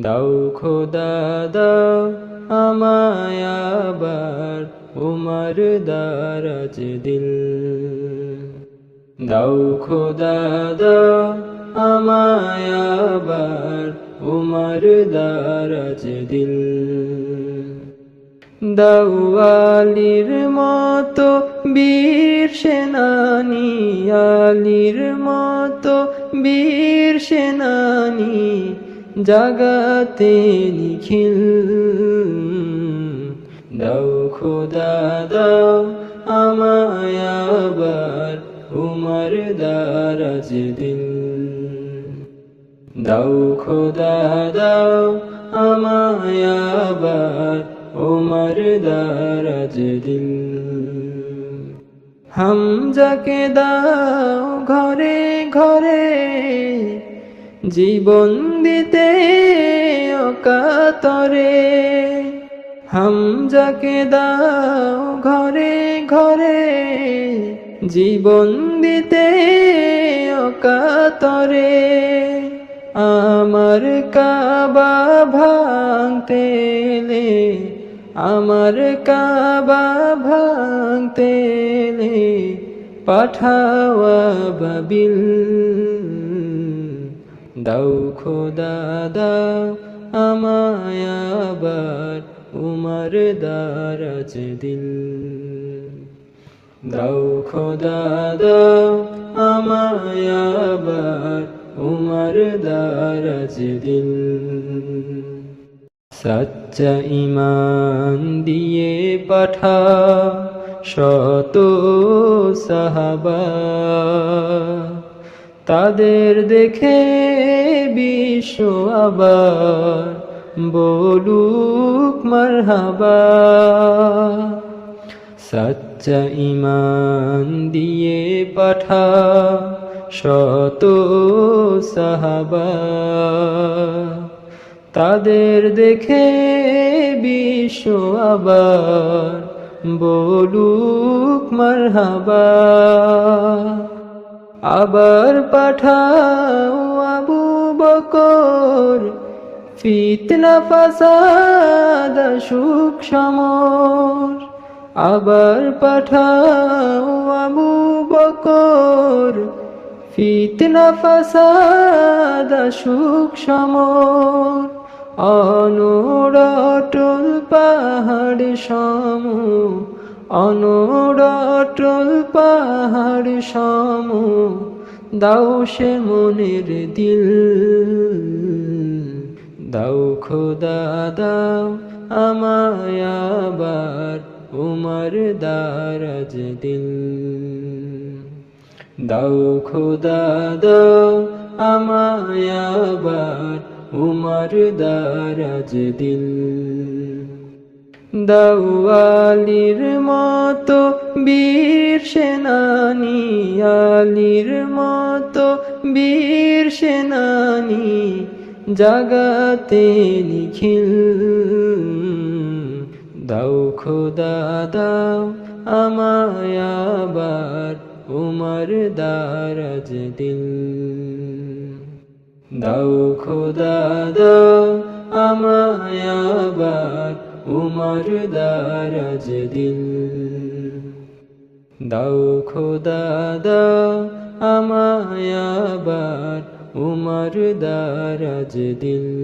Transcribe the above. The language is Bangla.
দাও খোদা, দাও আমায় আবার উমর দারাজ দিল। দাও খোদা, দাও আমায় আবার উমর দারাজ দিল। দাওয়ালির মতো বীর সেনানি, আলির মতো বীর সেনানি জাগাতে নিখিল। দাও খোদা, দাও আমায় আবার উমর দারাজ দিল। দাও খোদা, দাও আমায় আবার উমর দারাজ দিল। হামজাকে দাও ঘরে ঘরে জীবন দিতে অকাতরে। হামজাকে দাও ঘরে ঘরে, জীবন দিতে অকাতরে। আমার কাবা ভাঙতে আমার কাবা ভাঙতে পাঠাওয়া বাবিল। দাও খোদা, দাও আমায় আবার উমর দারাজ দিল। দাও খোদা, দাও আমায় আবার উমর দারাজ দিল। সচ্চা ইমান দিয়ে পাঠা শত সাহাবা। তাদের দেখে বিশ্ব আবার বলুক মারহাবা। সচ্চা ইমান দিয়ে পাঠা শত সাহাবা। তাদের দেখে বিশ্ব আবার বলুক মারহাবা। আবার পাঠাও আবু বকর। ফিতনা, ফাসাদ সুখ, সমর। আবার পাঠাও আবু বকর। ফিতনা, ফাসাদ সুখ, সমর। অনুরটল পাহাড়, সম। অনুরটল পাহাড় সম, দাও সে মনের দিল। দাও খোদা, দাও আমায় আবার উমর দারাজ দিল। দাও খোদা, দাও আমায় আবার উমর দারাজ দিল। দাওয়ালির মতো বীর সেনানি, আলির মতো বীর সেনানি জাগাতে নিখিল। দাও খোদা, দাও আমায় আবার উমর দারাজ দিল। দাও খোদা, দাও আমায় আবার উমর দারাজ দিল দাও খোদা দাও আমায় আবার উমর দারাজ দিল